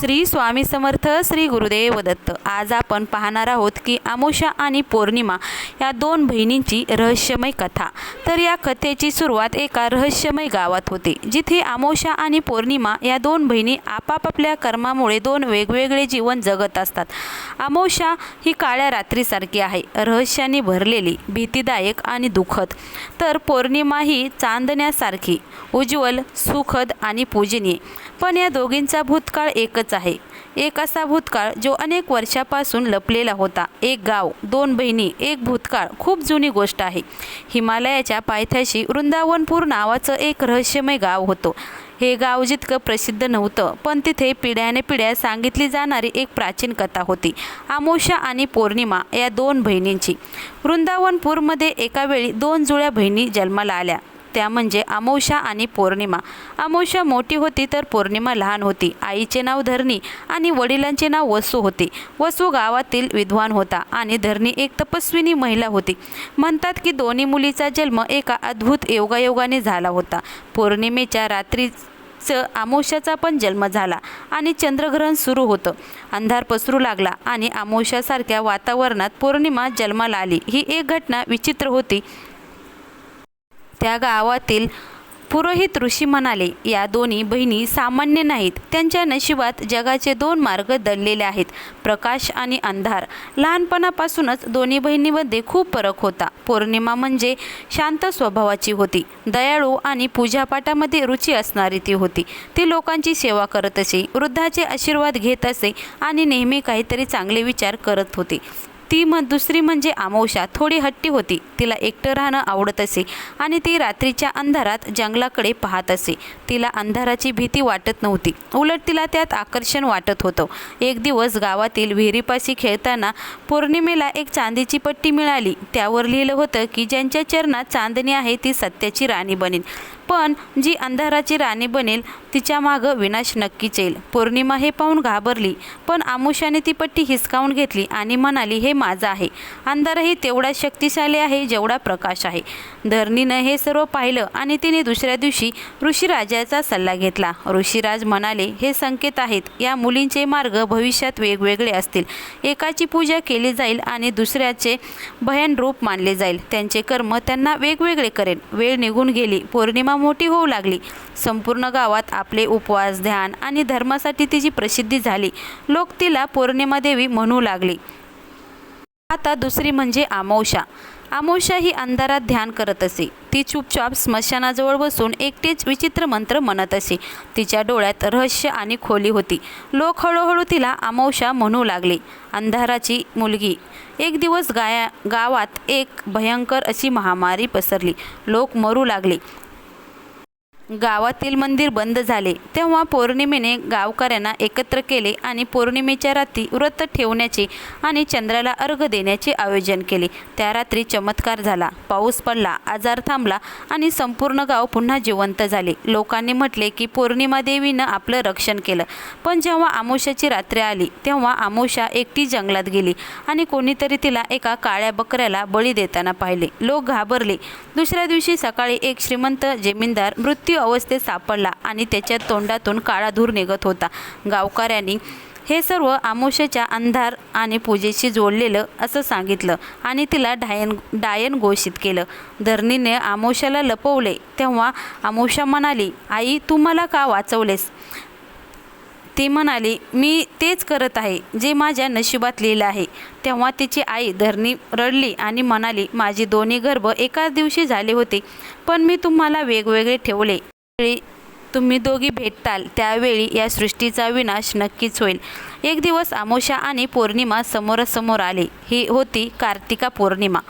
श्री स्वामी समर्थ श्री गुरुदेव दत्त. आज आपण पाहणार आहोत की आमोषा आणि पौर्णिमा या दोन बहिणींची रहस्यमय कथा. तर या कथेची सुरुवात एका रहस्यमय गावात होते जिथे आमोषा आणि पौर्णिमा या दोन बहिणी आपापल्या कर्मामुळे दोन वेगवेगळे जीवन जगत असतात. आमोषा ही काळ्या रात्रीसारखी आहे रहस्याने भरलेली भीतीदायक आणि दुःखद. तर पौर्णिमा ही चांदण्यासारखी उज्ज्वल सुखद आणि पूजनीय. पण या दोघींचा भूतकाळ एकच आहे. एक असा भूतकाळ जो अनेक वर्षापासून लपलेला होता. एक गाव दोन बहिणी एक भूतकाळ खूप जुनी गोष्ट आहे. हिमालयाच्या पायथ्याशी वृंदावनपूर नावाचं एक रहस्यमय गाव होतं. हे गाव जितकं प्रसिद्ध नव्हतं पण तिथे पिढ्याने पिढ्या सांगितली जाणारी एक प्राचीन कथा होती आमोशा आणि पौर्णिमा या दोन बहिणींची. वृंदावनपूरमध्ये एका वेळी दोन जुळ्या बहिणी जन्माला आल्या. त्या म्हणजे अमोशा आणि पौर्णिमा. अमोशा मोठी होती तर पौर्णिमा लहान होती. आईचे नाव धरणी आणि वडिलांचे नाव वसू होते. वसू गावातील विद्वान होता आणि धरणी एक तपस्विनी महिला होती. म्हणतात की दोन्ही मुलीचा जन्म एका अद्भुत योगायोगाने झाला होता. पौर्णिमेच्या रात्री च पण जन्म झाला आणि चंद्रग्रहण सुरू होतं. अंधार पसरू लागला आणि आमोशासारख्या वातावरणात पौर्णिमा जन्माला आली. ही एक घटना विचित्र होती. त्या गावातील पुरोहित ऋषी म्हणाले या दोन्ही बहिणी सामान्य नाहीत. त्यांच्या नशिबात जगाचे दोन मार्ग दडलेले आहेत प्रकाश आणि अंधार. लहानपणापासूनच दोन्ही बहिणीमध्ये खूप फरक होता. पौर्णिमा म्हणजे शांत स्वभावाची होती. दयाळू आणि पूजापाठामध्ये रुची असणारी ती होती. ती लोकांची सेवा करत असे वृद्धाचे आशीर्वाद घेत असे आणि नेहमी काहीतरी चांगले विचार करत होते. ती म दुसरी म्हणजे आमोशा. थोडी हट्टी होती. तिला एकटं राहणं आवडत असे. आणि ती रात्रीच्या अंधारात जंगलाकडे पाहत असे. तिला अंधाराची भीती वाटत नव्हती. उलट तिला त्यात आकर्षण वाटत होतं. एक दिवस गावातील विहिरीपाशी खेळताना पौर्णिमेला एक चांदीची पट्टी मिळाली. त्यावर लिहिलं होतं की ज्यांच्या चरणात चांदणी आहे ती सत्याची राणी बनेल पण जी अंधाराची राणी बनेल तिच्या मागं विनाश नक्कीच येईल पौर्णिमा हे पाहून घाबरली पण आमुषाने ती पट्टी हिसकावून घेतली आणि म्हणाली हे माझं आहे. अंधारही तेवढा शक्तिशाली आहे जेवढा प्रकाश आहे. धरणीनं हे सर्व पाहिलं आणि तिने दुसऱ्या दिवशी ऋषीराजाचा सल्ला घेतला. ऋषीराज म्हणाले हे संकेत आहेत. या मुलींचे मार्ग भविष्यात वेगवेगळे असतील. एकाची पूजा केली जाईल आणि दुसऱ्याचे भयन रूप मानले जाईल. त्यांचे कर्म त्यांना वेगवेगळे करेल वेळ निघून गेली. पौर्णिमा मोठी होऊ लागली. संपूर्ण गावात आपले उपवास ध्यान आणि धर्मासाठी तिची प्रसिद्धी झाली. लोक तिला पौर्णिमा देवी म्हणू लागली. आता दुसरी म्हणजे आमोशा आमोशा ही अंधारात ध्यान करत असे. ती चुपचाप स्मशानाजवळ बसून एकटीच विचित्र मंत्र म्हणत असे. तिच्या डोळ्यात रहस्य आणि खोली होती. लोक हळूहळू तिला आमोशा म्हणू लागले. अंधाराची मुलगी. एक दिवस गाया गावात एक भयंकर अशी महामारी पसरली. लोक मरू लागले. गावातील मंदिर बंद झाले तेव्हा पौर्णिमेने गावकऱ्यांना एकत्र केले आणि पौर्णिमेच्या रात्री व्रत ठेवण्याचे आणि चंद्राला अर्घ देण्याचे आयोजन केले. त्या रात्री चमत्कार झाला. पाऊस पडला आजार थांबला आणि संपूर्ण गाव पुन्हा जिवंत झाले. लोकांनी म्हटले की पौर्णिमा देवीनं आपलं रक्षण केलं. पण जेव्हा आमोशाची रात्री आली तेव्हा आमोशा एकटी जंगलात गेली आणि कोणीतरी तिला एका काळ्या बकऱ्याला बळी देताना पाहिले. लोक घाबरले. दुसऱ्या दिवशी सकाळी एक श्रीमंत जमीनदार मृत्यू अवस्थेत सापडला आणि त्याच्या तोंडातून काळा धूर निघत होता. गावकऱ्यांनी हे सर्व आमोशाच्या अंधार आणि पूजेशी जोडलेलं असं सांगितलं आणि तिला डायन डायन घोषित केलं. धरणीने आमोशाला लपवले तेव्हा आमोशा म्हणाली आई तू मला का वाचवलेस? ती म्हणाली मी तेच करत आहे जे माझ्या नशिबात लिहिलं आहे. तेव्हा तिची आई धरणी रडली आणि म्हणाली माझी दोन्ही गर्भ एकाच दिवशी झाले होते पण मी तुम्हाला वेगवेगळे ठेवले. तुम्ही दोघी भेटताल त्यावेळी या सृष्टीचा विनाश नक्कीच होईल. एक दिवस आमोशा आणि पौर्णिमा समोरासमोर आले. ही होती कार्तिका पौर्णिमा.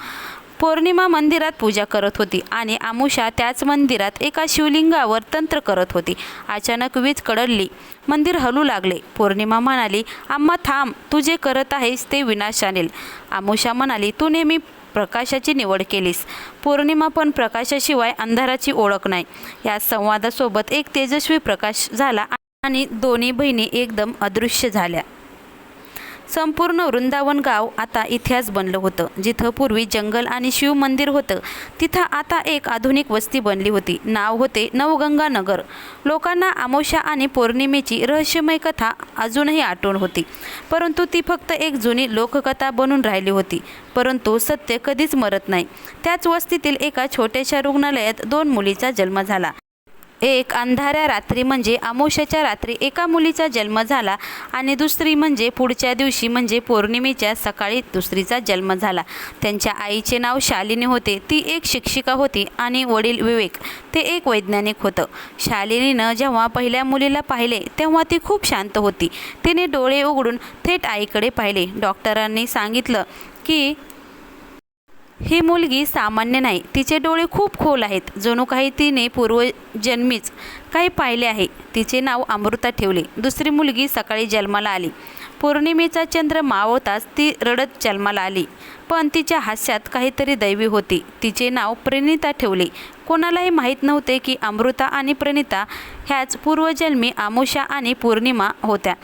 पौर्णिमा मंदिरात पूजा करत होती आणि आमुषा त्याच मंदिरात एका शिवलिंगावर तंत्र करत होती. अचानक वीज कडडली. मंदिर हलू लागले. पौर्णिमा म्हणाली आम्हा थांब तू जे करत आहेस ते विनाश आणेल आमुषा म्हणाली तू नेहमी प्रकाशाची निवड केलीस. पौर्णिमा पण प्रकाशाशिवाय अंधाराची ओळख नाही. या संवादासोबत एक तेजस्वी प्रकाश झाला आणि दोन्ही बहिणी एकदम अदृश्य झाल्या. संपूर्ण वृंदावन गाव आता इतिहास बनलं होतं. जिथं पूर्वी जंगल आणि शिव मंदिर होतं तिथं आता एक आधुनिक वस्ती बनली होती. नाव होते नवगंगा नगर लोकांना आमोशा आणि पौर्णिमेची रहस्यमय कथा अजूनही आठवण होती. परंतु ती फक्त एक जुनी लोककथा बनून राहिली होती. परंतु सत्य कधीच मरत नाही. त्याच वस्तीतील एका छोट्याशा रुग्णालयात दोन मुलीचा जन्म झाला. एक अंधाऱ्या रात्री म्हणजे आमोशाच्या रात्री एका मुलीचा जन्म झाला आणि दुसरी म्हणजे पुढच्या दिवशी म्हणजे पौर्णिमेच्या सकाळी दुसरीचा जन्म झाला. त्यांच्या आईचे नाव शालिनी होते. ती एक शिक्षिका होती आणि वडील विवेक. ते एक वैज्ञानिक होतं. शालिनीनं जेव्हा पहिल्या मुलीला पाहिले तेव्हा ती खूप शांत होती. तिने डोळे उघडून थेट आईकडे पाहिले. डॉक्टरांनी सांगितलं की ही मुलगी सामान्य नाही. तिचे डोळे खूप खोल आहेत. जणू काही तिने पूर्वजन्मीच काही पाहिले आहे. तिचे नाव अमृता ठेवले. दुसरी मुलगी सकाळी जन्माला आली. पौर्णिमेचा चंद्र मावळताच ती रडत जन्माला आली. पण तिच्या हास्यात काहीतरी दैवी होती. तिचे नाव प्रणिता ठेवले. कोणालाही माहीत नव्हते की अमृता आणि प्रणिता ह्याच पूर्वजन्मी आमुषा आणि पौर्णिमा होत्या.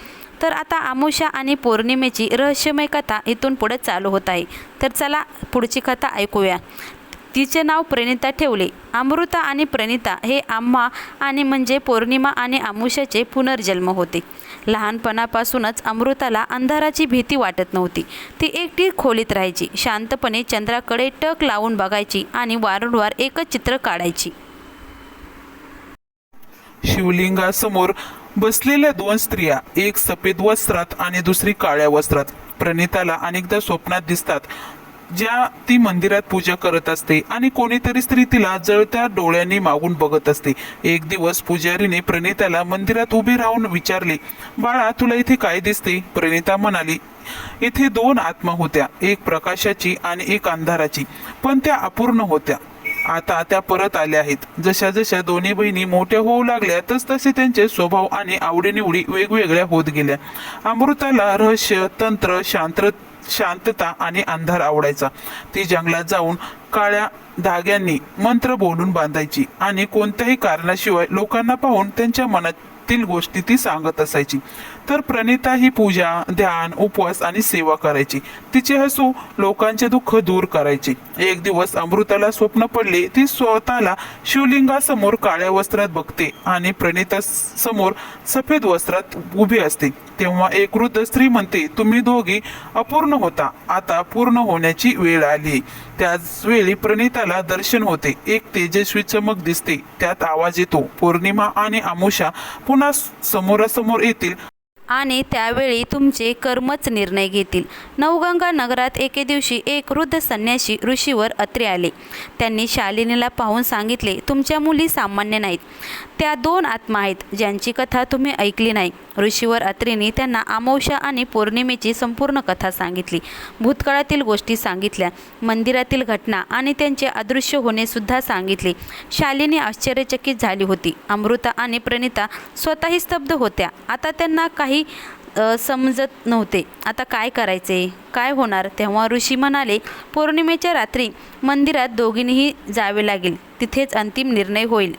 तर आता आमुषा आणि पौर्णिमेची रहस्यमय कथा इथून पुढे चालू होत आहे. तर चला पुढची कथा ऐकूया. तिचे नाव प्रणिता ठेवले. अमृता आणि प्रणिता हे आम्हा आणि म्हणजे पौर्णिमा आणि आमुषाचे पुनर्जन्म होते. लहानपणापासूनच अमृताला अंधाराची भीती वाटत नव्हती. ती एकटी खोलीत राहायची. शांतपणे चंद्राकडे टक लावून बघायची आणि वारंवार एकच चित्र काढायची. शिवलिंगासमोर बसलेल्या दोन स्त्रिया एक सफेद वस्त्रात आणि दुसरी काळ्या वस्त्रात. प्रणिताला अनेकदा स्वप्नात दिसतात ज्या ती मंदिरात पूजा करत असते आणि कोणीतरी स्त्री तिला जळत्या डोळ्यांनी मागून बघत असते. एक दिवस पुजारीने प्रणिताला मंदिरात उभी राहून विचारले बाळा तुला इथे काय दिसते? प्रणिता म्हणाली इथे दोन आत्मा होत्या एक प्रकाशाची आणि एक अंधाराची पण त्या अपूर्ण होत्या. आता त्या परत आल्या आहेत. जशा जशा दोन्ही बहिणी मोठ्या होऊ लागल्या तस तसे त्यांचे स्वभाव आणि आवडीनिवडी वेगवेगळ्या होत गेल्या. अमृताला रहस्य तंत्र शांत शांतता आणि अंधार आवडायचा. ती जंगलात जाऊन काळ्या धाग्यांनी मंत्र बोलून बांधायची आणि कोणत्याही कारणाशिवाय लोकांना पाहून त्यांच्या मनात मनातील गोष्टी ती सांगत असायची. तर प्रणिता ही पूजा ध्यान उपवास आणि सेवा करायची. तिचे हसू लोकांचे दुःख दूर करायचे. एक दिवस अमृताला स्वप्न पडले ती स्वतःला शिवलिंगासमोर काळ्या वस्त्रात बघते आणि प्रणिता समोर सफेद वस्त्रात उभी असते. तेव्हा एक वृद्ध स्त्री म्हणते तुम्ही दोघी अपूर्ण होता. आता पूर्ण होण्याची वेळ आली. त्याच वेळी प्रणिताला दर्शन होते. एक तेजस्वी चमक दिसते. त्यात आवाज येतो. पौर्णिमा आणि आमुषा पुन्हा समोरासमोर येतील. आणि त्यावेळी तुमचे कर्मच निर्णय घेतील. नवगंगा नगरात एके दिवशी एक वृद्ध संन्यासी ऋषीवर अत्रे आले. त्यांनी शालिनीला पाहून सांगितले तुमच्या मुली सामान्य नाहीत. त्या दोन आत्मा आहेत ज्यांची कथा तुम्ही ऐकली नाही. ऋषीवर अत्रेने त्यांना अमावस्या आणि पौर्णिमेची संपूर्ण कथा सांगितली. भूतकाळातील गोष्टी सांगितल्या मंदिरातील घटना आणि त्यांचे अदृश्य होणेसुद्धा सांगितले. शालिनी आश्चर्यचकित झाली होती. अमृता आणि प्रणिता स्वतःही स्तब्ध होत्या. आता त्यांना काही समजत नव्हते. आता काय करायचे? काय होणार? तेव्हा ऋषी म्हणाले पौर्णिमेच्या रात्री मंदिरात दोघींनीही जावे लागेल. तिथेच अंतिम निर्णय होईल.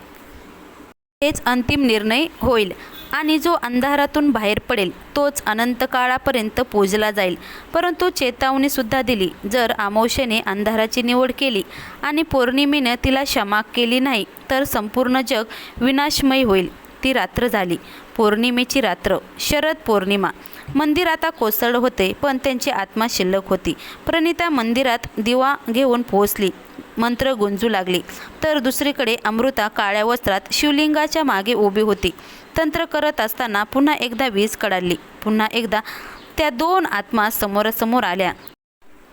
तेच अंतिम निर्णय होईल. आणि जो अंधारातून बाहेर पडेल तोच अनंत काळापर्यंत पोजला जाईल. परंतु चेतावणीसुद्धा दिली. जर आमोशेने अंधाराची निवड केली आणि पौर्णिमेनं तिला क्षमा केली नाही तर संपूर्ण जग विनाशमय होईल. ती रात्र झाली. पौर्णिमेची रात्र शरद पौर्णिमा. मंदिर आता कोसळलं होते पण त्यांची आत्मा शिल्लक होती. प्रणिता मंदिरात दिवा घेऊन पोहोचली. मंत्र गुंजू लागले. तर दुसरीकडे अमृता काळ्या वस्त्रात शिवलिंगाच्या मागे उभी होती. तंत्र करत असताना पुन्हा एकदा वीज कडाडली. पुन्हा एकदा त्या दोन आत्मा समोरासमोर आल्या.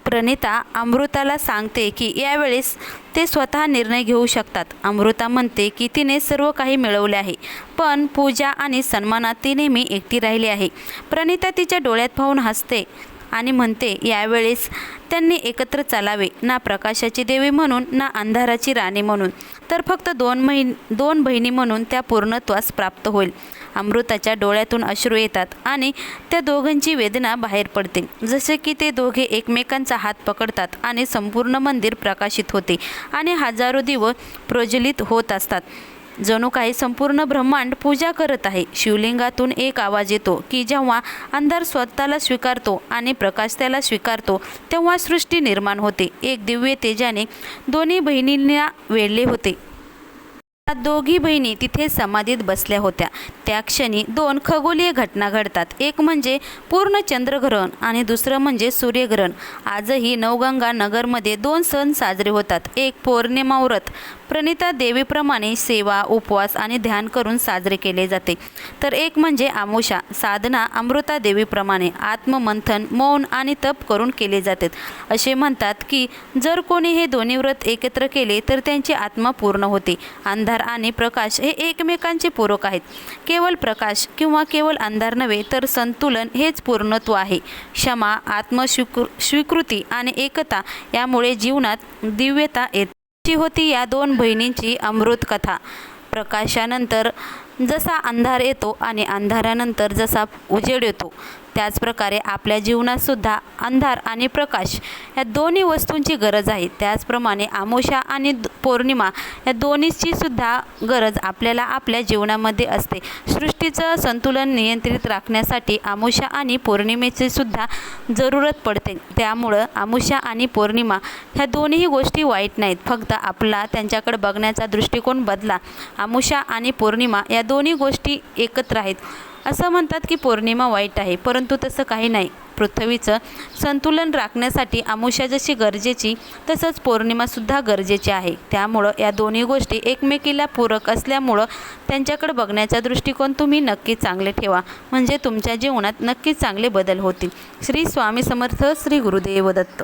प्रणिता अमृताला सांगते की यावेळेस ते स्वतः निर्णय घेऊ शकतात. अमृता म्हणते की तिने सर्व काही मिळवले आहे पण पूजा आणि सन्मानात ती नेहमी एकटी राहिली आहे. प्रणिता तिच्या डोळ्यात पाहून हसते. आणि म्हणते यावेळेस त्यांनी एकत्र चालावे ना प्रकाशाची देवी म्हणून ना अंधाराची राणी म्हणून. तर फक्त दोन महिन दोन बहिणी म्हणून त्या पूर्णत्वास प्राप्त होईल. अमृताच्या डोळ्यातून अश्रू येतात आणि त्या दोघांची वेदना बाहेर पडते. जसे की ते दोघे एकमेकांचा हात पकडतात आणि संपूर्ण मंदिर प्रकाशित होते आणि हजारो दिवस प्रज्वलित होत असतात. जणू काही संपूर्ण ब्रह्मांड पूजा करत आहे. शिवलिंगातून एक आवाज येतो की जेव्हा अंधार स्वतःला स्वीकारतो आणि प्रकाश त्याला स्वीकारतो तेव्हा सृष्टी निर्माण होते. एक दिव्य तेजाने दोन्ही बहिणींना वेढले होते. दोघी बहिणी तिथे समाधीत बसल्या होत्या. त्या क्षणी दोन खगोलीय घटना घडतात. एक म्हणजे पूर्ण चंद्रग्रहण आणि दुसरं म्हणजे सूर्यग्रहण. आजही नवगंगा नगरमध्ये दोन सण साजरे होतात. एक पौर्णिमा व्रत. प्रणिता देवीप्रमाणे सेवा उपवास आणि ध्यान करून साजरे केले जाते. तर एक म्हणजे आमुषा. साधना अमृता देवीप्रमाणे आत्ममंथन मौन आणि तप करून केले जाते. असे म्हणतात की जर कोणी हे दोन्ही व्रत एकत्र केले तर त्यांची आत्मा पूर्ण होते. अंधार आणि प्रकाश हे एकमेकांचे पूरक आहेत. केवळ प्रकाश किंवा केवळ अंधार नव्हे तर संतुलन हेच पूर्णत्व आहे. क्षमा आत्मस्वीकृ स्वीकृती आणि एकता यामुळे जीवनात दिव्यता येते. अशी होती या दोन बहिणींची अमृत कथा. प्रकाशानंतर जसा अंधार येतो आणि अंधारानंतर जसा उजेड येतो त्याचप्रकारे आपल्या जीवनातसुद्धा अंधार आणि प्रकाश या दोन्ही वस्तूंची गरज आहे. त्याचप्रमाणे आमोशा आणि पौर्णिमा या दोन्हीची सुद्धा गरज आपल्याला आपल्या जीवनामध्ये असते. सृष्टीचं संतुलन नियंत्रित राखण्यासाठी आमोशा आणि पौर्णिमेची सुद्धा जरूरत पडते. त्यामुळं आमुषा आणि पौर्णिमा ह्या दोन्ही गोष्टी वाईट नाहीत. फक्त आपला त्यांच्याकडे बघण्याचा दृष्टिकोन बदला. आमुषा आणि पौर्णिमा या दोन्ही गोष्टी एकत्र आहेत. असं म्हणतात की पौर्णिमा वाईट आहे परंतु तसं काही नाही. पृथ्वीचं संतुलन राखण्यासाठी आमुष्या जशी गरजेची तसंच पौर्णिमासुद्धा गरजेची आहे. त्यामुळं या दोन्ही गोष्टी एकमेकीला पूरक असल्यामुळं त्यांच्याकडे बघण्याचा दृष्टिकोन तुम्ही नक्की चांगले ठेवा. म्हणजे तुमच्या जीवनात नक्कीच चांगले बदल होतील. श्री स्वामी समर्थ श्री गुरुदेव दत्त.